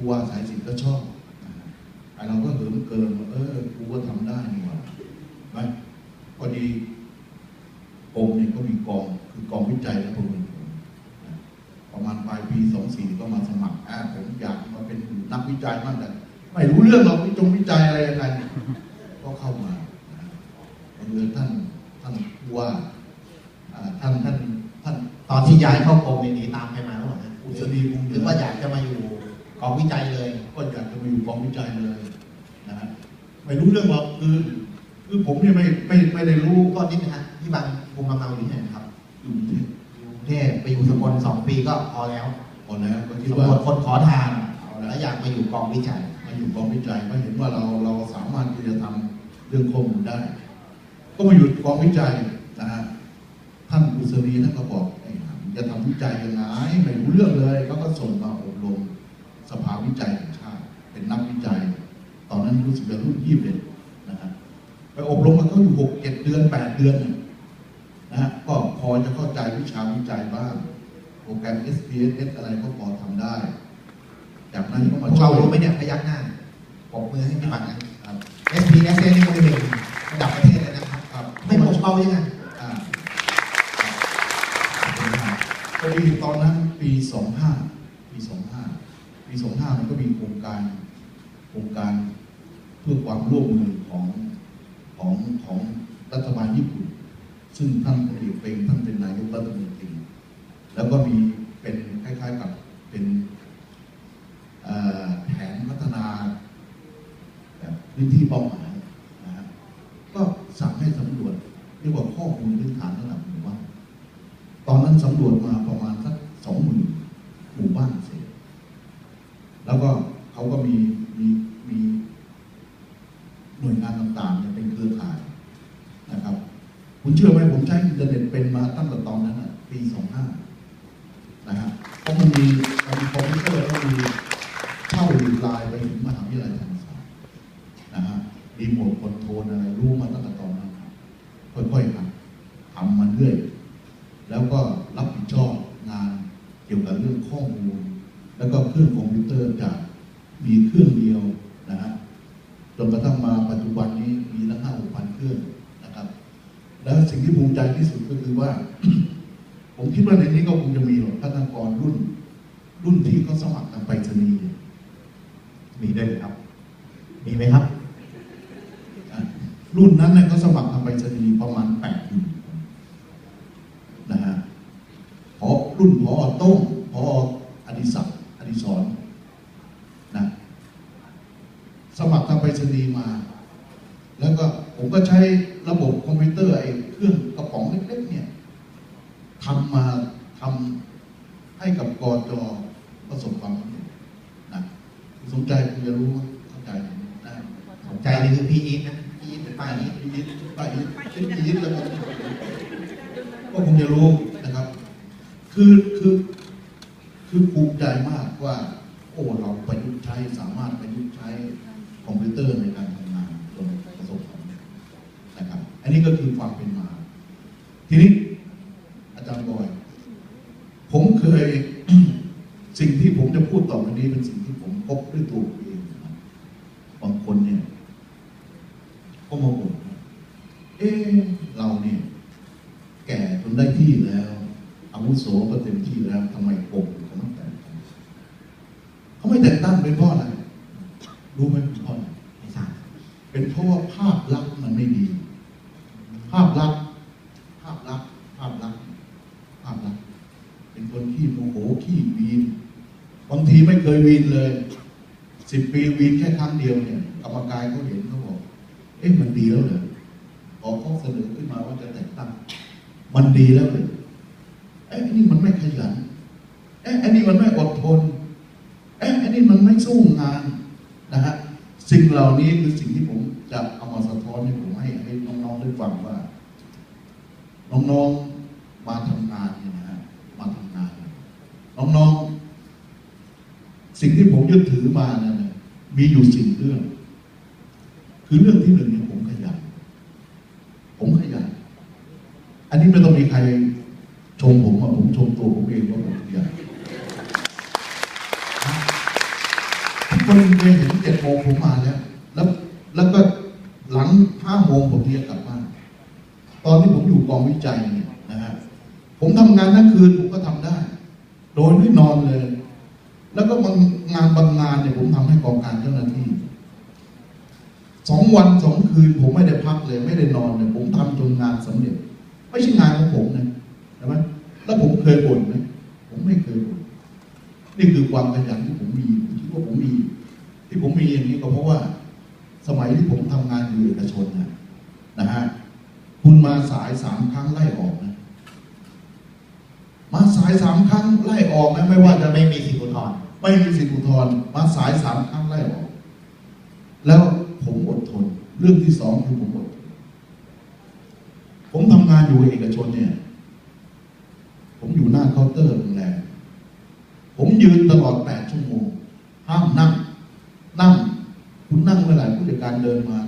ผู้ว่าสายสินก็ชอบนะฮะไอ้เราก็เหิมเกินว่าเออกูก็ทำได้นี่หว่าไหมพอดีกรมเนี่ยก็มีกองคือกองวิจัยและประเมินผลนะประมาณปลายปีสองสี่ก็มาสมัครอ่าผมอยากมาเป็นนักวิจัยมากแต่ไม่รู้เรื่องหรอกวิจงวิจัยอะไรยังไงก็เข้ามานะบังเอิญท่านท่านผู้ว่าอ่าท่านท่านท่านตอนที่ย้ายเข้ากรมเนี่ยหนีตามใครมาหรือเปล่าฮะอุศนีคงหรือว่าอยากจะมาอยู่ กองวิจัยเลย ก็อยากจะมาอยู่กองวิจัยเลยนะฮะไม่รู้เรื่องหรอกคือคือผมเนี่ยไม่ไม่ไม่ได้รู้ก็นิดนะฮะที่บางภูมิลำเนาอยู่ที่ไหนนะครับอยู่ที่อยู่กรุงเทพไปอยู่สกลสองปีก็พอแล้วพอแล้วก็คิดสำว่ารวจคนขอทานเอาแล้ละวอยากมาอยู่กองวิจัย มาอยู่กองวิจัยก็เห็นว่าเราเราสามารถที่จะทำเรื่องข้อมูลได้ ก็มาอยู่กองวิจัยนะฮะท่านอุศนีท่านก็บอกไอ้ห่าจะทำวิจัยยังไงไม่รู้เรื่องเลยเขาก็ส่งมาอบรม สภาวิจัยแห่งชาติเป็นนักวิจัย ตอนนั้นรู้สึกจะรุ่นยี่สิบเอ็ดนะฮะไปอบรมมาเขาอยู่หกเจ็ดเดือนแปดเดือนเนี่ยนะฮะก็พอจะเข้าใจวิชาวิจัยบ้างโปรแกรม SPSS อะไรก็พอทำได้ จากนั้นก็พมาวกช่เราวยรู้ไหมเนี่ยพยักหน้าปรบมือให้พี่บังนะครับ SP S N นี่มือหนึ่งระดับประเทศเลยนะครับครับไม่ปกเป้ายังไง ปีสองห้ามันก็มีโครงการโครงการเพื่อความร่วมมือของของของรัฐบาลญี่ปุ่น ซึ่งท่านพลเอกเปรมท่านเป็นนายกรัฐมนตรีแล้วก็มีเป็นคล้ายๆกับเป็นแผนพัฒนาแบบพื้นที่เป้าหมายนะฮะก็สั่งให้สำรวจเรียกว่าข้อมูลพื้นฐานระดับหมู่บ้านตอนนั้นสำรวจมาประมาณสักสองหมื่นหมู่บ้านเสร็จ แล้วก็เขาก็มีมีมีหน่วยงานต่างๆเนี่ยเป็นเครือข่ายนะครับ คุณเชื่อไหมผมใช้อินเทอร์เน็ตเป็นมาตั้งแต่ตอนนั้นอะปีสองห้านะฮะเพราะมันมีมันมีคอมพิวเตอร์แล้วมีเช่าไลน์ไปถึงมหาวิทยาลัยธรรมศาสตร์นะฮะรีโมทคอนโทรลอะไรรู้มาตั้งแต่ตอนนั้นค่อยๆทำทำมันเรื่อยแล้วก็รับผิดชอบงานเกี่ยวกับเรื่องข้อมูล แล้วก็เครื่องคอมพิวเตอร์จากมีเครื่องเดียวนะฮะจนกระทั่งมาปัจจุบันนี้มีตั้งห้าหกพันเครื่องนะครับ แล้วสิ่งที่ภูมิใจที่สุดก็คือว่า ผมคิดว่าในนี้ก็คงจะมีหรอกพัฒนากรรุ่น รุ่นที่เขาสมัครทางไปรษณีย์เนี่ยมีด้วยเหรอครับ มีไหมครับ รุ่นนั้นเนี่ยเขาสมัครทางไปรษณีย์ประมาณแปดหมื่นคนนะฮะพอรุ่นพอโต้งพออดิศักดิ์อดิศรนะสมัครทางไปรษณีย์มา แล้วก็ ผมก็ใช้ระบบคอมพิวเตอร์ไอ้เครื่องกระป๋องเล็กๆเนี่ยทำมาทำให้กับกอจอประสบความสำเร็จนะคุณสนใจคุณจะรู้ว่าเข้าใจไหมได้สนใจนี่คือพี่อีทนะพี่อีทเป็นป้าอีทอีทป้าอีทชื่ออีทแล้วก็ก็คงจะรู้นะครับ คือคือคือภูมิใจมากว่า โอ้เราประยุกต์ใช้สามารถประยุกต์ใช้คอมพิวเตอร์ในการทำงานจนประสบความสำเร็จ นะครับอันนี้ก็คือความเป็นมา ทีนี้อาจารย์บอย ผมเคยสิ่งที่ผมจะพูดต่อไปนี้เป็นสิ่งที่ผมพบด้วยตัวผมเองนะครับบางคนเนี่ยก็มาบ่นว่าเอ๊ะเราเนี่ย แก่จนได้ที่แล้วอาวุโสก็เต็มที่แล้วทำไมกบเขาไม่แต่งตั้งเขาไม่แต่งตั้งเป็นเพราะอะไรรู้ไหมเป็นเพราะอะไรไม่ทราบเป็นเพราะว่าภาพลักษณ์มันไม่ดี ภาพลักษณ์ภาพลักษณ์ภาพลักษณ์ภาพลักษณ์เป็นคนขี้โมโหขี้วีนบางทีไม่เคยวีนเลยสิบปีวีนแค่ครั้งเดียวเนี่ยกรรมการเขาเห็นเขาบอก เอ๊ะมันดีแล้วเหรอพอเขาเสนอขึ้นมาว่าจะแต่งตั้ง มันดีแล้วเลยเอ๊ะอันนี้มันไม่ขยันเอ๊ะอันนี้มันไม่อดทนเอ๊ะอันนี้มันไม่สู้งานนะฮะสิ่งเหล่านี้คือสิ่งที่ผมจะเอามาสะท้อนให้ผมให้ ได้ฟังว่า น้องๆมาทำงานเนี่ยนะฮะมาทำงาน น้องๆสิ่งที่ผมยึดถือมาเนี่ยมีอยู่สิ่งเรื่อง คือเรื่องที่หนึ่งเนี่ยผมขยันผมขยันอันนี้ไม่ต้องมีใครชมผมอะผมชมตัวผมเองว่าผมขยันคนหนึ่งเคยเห็นเจ็ดโมงผมมาแล้ว แล้ว แล้วก็หลังห้าโมงผมเรียานต อยู่กองวิจัยเนี่ยนะฮะผมทำงานทั้งคืนผมก็ทำได้ โดยไม่นอนเลย แล้วก็บางงานบางงานเนี่ยผมทำให้กองการเจ้าหน้าที่สองวันสองคืน ผมไม่ได้พักเลย ไม่ได้นอนเลยผมทำจนงานสำเร็จ ไม่ใช่งานของผมนะใช่ไหมแล้วผมเคยบ่นไหมผมไม่เคยบ่นนี่คือความขยันที่ผมมีผมคิดว่าผมมี ที่ผมมีอย่างนี้ก็เพราะว่า สมัยที่ผมทำงานอยู่เอกชนนะนะฮะ คุณมาสายสามครั้งไล่ออกนะมาสายสามครั้งไล่ออกนะไม่ว่าจะไม่มีสิทธิอุทธรณ์ไม่มีสิทธิอุทธรณ์มาสายสามครั้งไล่ออก แล้วผมอดทน เรื่องที่สองคือผมอดทนผมทำงานอยู่เอกชนเนี่ย ผมอยู่หน้าเคาน์เตอร์โรงแรมผมยืนตลอดแปดชั่วโมงห้ามนั่ง นั่ง คุณนั่งเมื่อไหร่ผู้จัดการเดินมา